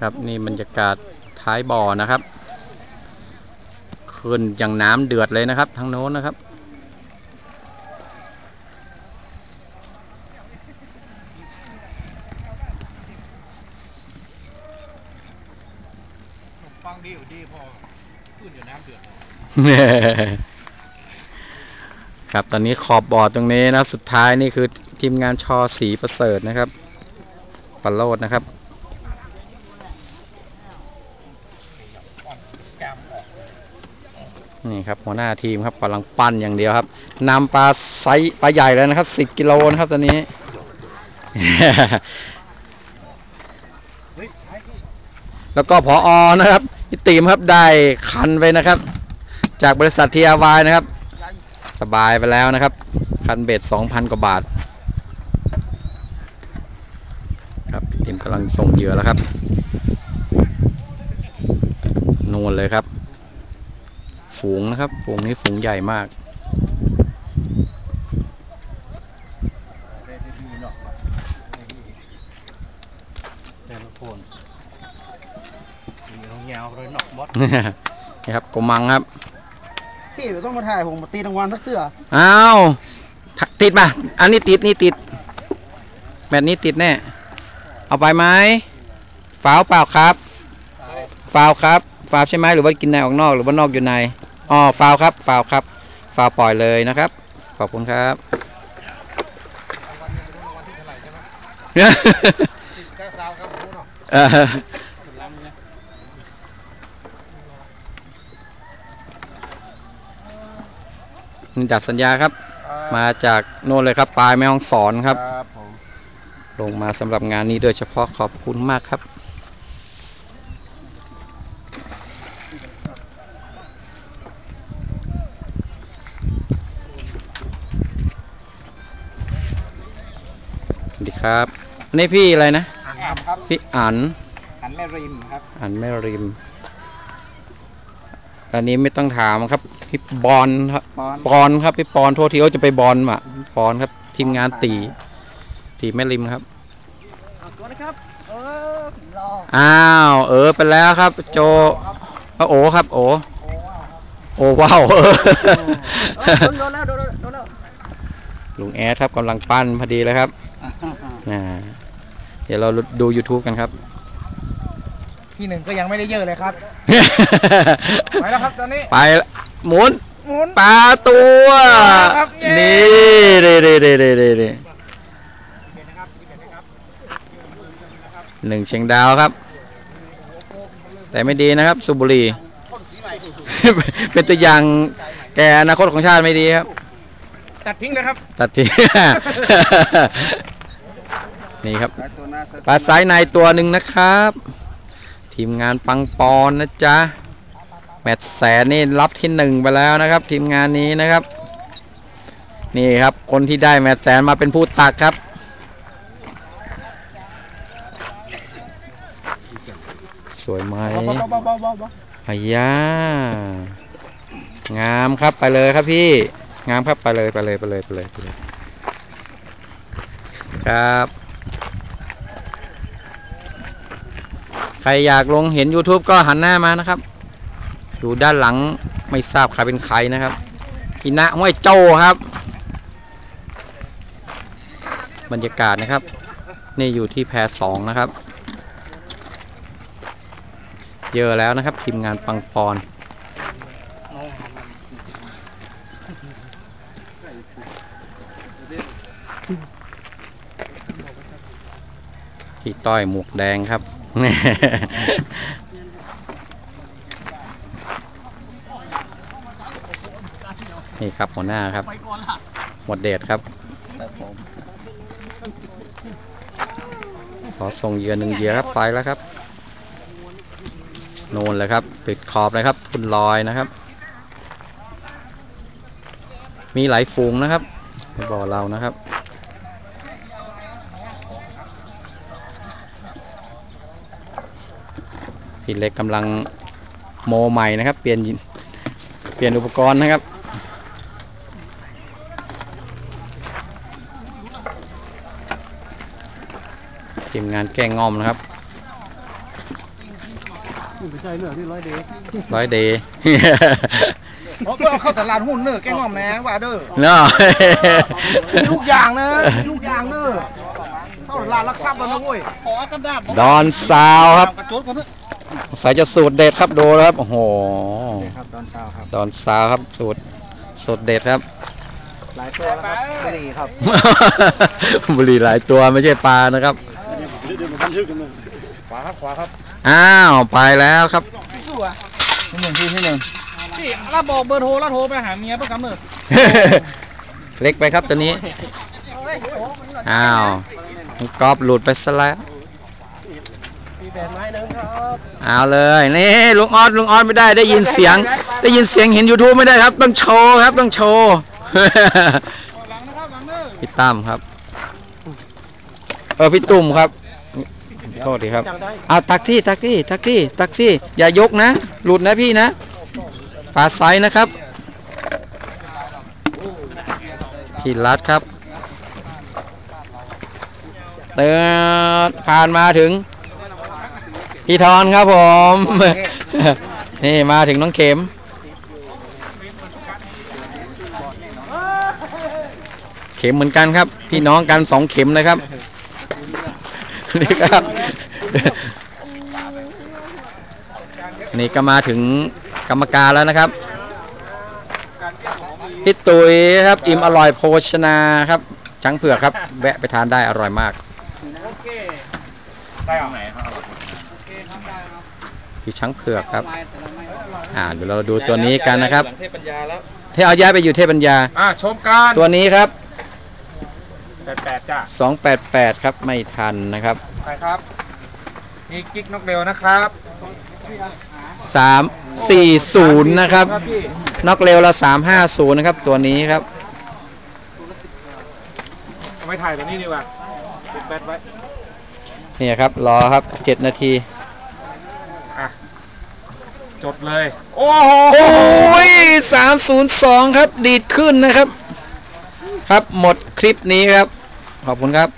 ครับนี่บรรยากาศท้ายบ่อนะครับขึ้นอย่างน้ำเดือดเลยนะครับทางโน้นนะครับฟังดีอยู่ดีพอขึ้นอยู่น้ำเดือดครับตอนนี้ขอบบ่อตรงนี้นะสุดท้ายนี่คือทีมงานชอสีประเสริฐนะครับปลโลดนะครับ แกมออก นี่ครับหัวหน้าทีมครับกำลังปั้นอย่างเดียวครับนำปลาไซปลาใหญ่แล้วนะครับสิบกิโลนะครับตอนนี้แล้วก็พออนะครับพี่ตีมครับได้คันไปนะครับ จากบริษัททีอาวายนะครับ สบายไปแล้วนะครับ คันเบ็ด2,000 กว่าบาท ครับพี่ตีมกำลังส่งเหยื่อแล้วครับ นูนเลยครับ ฝูงนะครับ ฝูงนี้ฝูงใหญ่มากได้ได้ดีเนาะแต่ละคนสีเงาเลยเนาะมดนี่ครับกมังครับ พี่ต้องมาถ่ายผมมาตีรางวัลสักเสืออ้าวถติดมาอันนี้ติดนี่ติด แบบนี้ติดแน่ เอาไปไหมฝาวเปล่าครับฝาวครับฝาวใช่ไหมหรือว่ากินในออกนอกหรือว่านอกอยู่ใน อ๋อฝาวครับฝาวครับฝาวปล่อยเลยนะครับ ขอบคุณครับแค่ซาวครับรู้เนาะเออสุดลำเนี่ยนี่ดับสัญญาครับ มาจากโน่นเลยครับปลายแม่ฮ่องสอนครับครับผมลงมาสำหรับงานนี้โดยเฉพาะขอบคุณมากครับ ครับ นี่พี่อะไรนะ อ่านครับพี่อันหันแม่ริมครับอันแม่ริม อันนี้ไม่ต้องถามครับพี่บอลครับปอนปอนครับพี่ปอนโทษทีว่าจะไปบอลมาปอนครับ ทีมงานตีตีแม่ริมครับเอาตัวนะครับเออผมรออ้าว เออไปแล้วครับ โจเอาโอครับ โอโอว้าวเออเออโดนแล้วโดนแล้วโดนแล้วลุงแอดครับกำลังปั้นพอดีเลยครับ อ่าเดี๋ยวเราดู YouTube กันครับ พี่หนึ่งก็ยังไม่ได้เยอะเลยครับ ไปแล้วครับตอนนี้ ไปละหมุนหมุนปลาตัวครับเย้ นี่เด้เด้เด้เด้เด้เด้หนึ่งเชียงดาวครับ แต่ไม่ดีนะครับสุบุหรี เป็นตัวอย่างแกอนาคตของชาติไม่ดีครับ ตัดทิ้งเลยครับ ตัดที นี่ครับปลาสายในตัวหนึ่งนะครับ ทีมงานปังปอนนะจ๊ะแมตช์แสนนี่รับที่หนึ่งไปแล้วนะครับ ทีมงานนี้นะครับ นี่ครับคนที่ได้แมตช์แสนมาเป็นผู้ตักครับสวยไหมเบาเบาเบาเบาเบาเบาพยางามครับไปเลยครับพี่ งามครับไปเลยไปเลยไปเลยไปเลยไปเลยครับ ใครอยากลงเห็น YouTube ก็หันหน้ามานะครับดูด้านหลังไม่ทราบใครเป็นใครนะครับอินะห้วยโจ้ครับ บรรยากาศนะครับ นี่อยู่ที่แพรสองนะครับ เยอะแล้วนะครับ ทีมงานปังปอนพี่ต้อยหมวกแดงครับ นี่ครับหัวหน้าครับ หมดเดชครับขอส่งเหยื่อหนึ่งเหยื่อครับไปแล้วครับโน่นเลยครับติดขอบเลยครับทุนลอยนะครับ มีหลายฝูงนะครับในบ่อเรานะครับ พี่เล็กกำลังโมใหม่นะครับ เปลี่ยนเปลี่ยนอุปกรณ์นะครับทีมงานแก้งงอมนะครับไม่ใช่เนื้อที่ร้อยเดย์ร้อยเดย์เพราะเพื่อเอาเข้าตลาดหุ้นเนอะแกงอ่อมแหนว่าเด้อเนาะมีทุกอย่างนะมีทุกอย่างเนอะเข้าตลาดลักทรัพย์แล้วนะเว้ยขอกระดาษดอนซาวครับ กระโจดก่อนเถอะสายจะสูตรเด็ดครับดูนะครับโอ้โหครับตอนเช้าครับดอนซาวครับสูตรสูตรเด็ดครับ หลายตัวแล้วครับไม่ดีครับ บุหรี่หลายตัวไม่ใช่ปลานะครับขวาครับขวาครับอ้าวไปแล้วครับที่หนึ่งที่ที่หนึ่งพี่แล้วบอกเบอร์โทรแล้วโทรไปหาเมียเพื่อกำเนิดเล็กไปครับตัวนี้อ้าวน้องกอบหลุดไปซะแล้วมีแบนไม้หนึ่งครับ เอาเลยนี่ลุงออดลุงออดไม่ได้ได้ยินเสียง ได้ยินเสียงเห็น YouTube ไม่ได้ครับ ต้องโชว์ครับต้องโชว์หลังนะครับหลังเด้อพี่ตั้มครับเออพี่ตุ่มครับโทษทีครับเอาตักที่ตักที่ตักที่ตักที่อย่ายกนะ หลุดนะพี่นะฝาไซนะครับ พี่รัดครับเตือนผ่านมาถึง พี่ทอนครับผม นี่มาถึงน้องเข็ม เข็มเหมือนกันครับ พี่น้องกันสองเข็มนะครับนี่ครับ นี่ก็มาถึงกรรมการแล้วนะครับพี่ตุ๋ยครับอิ่มอร่อยโภชนาครับช้างเผือกครับ แวะไปทานได้อร่อยมากโอเคได้เอาไหนครับ พี่ช้างเผือกครับ อ่าเดี๋ยวเราดูตัวนี้กันนะครับหลังเทพปัญญาแล้วที่เอาย้ายไปอยู่เทพปัญญา อะชมกันตัวนี้ครับแปดแปดจ้ะ288 ครับไม่ทันนะครับใครครับนี่กิ๊กนกเร็วนะครับ340 นะครับครับพี่นอกเร็วละ350 นะครับ ตัวนี้ครับเอาไปถ่ายตัวนี้ดีกว่าติดแบตไว้นี่ครับรอครับ 7 นาที จดเลย โอ้โหโอ้ย302ครับ ดีดขึ้นนะครับ ครับหมดคลิปนี้ครับ ขอบคุณครับ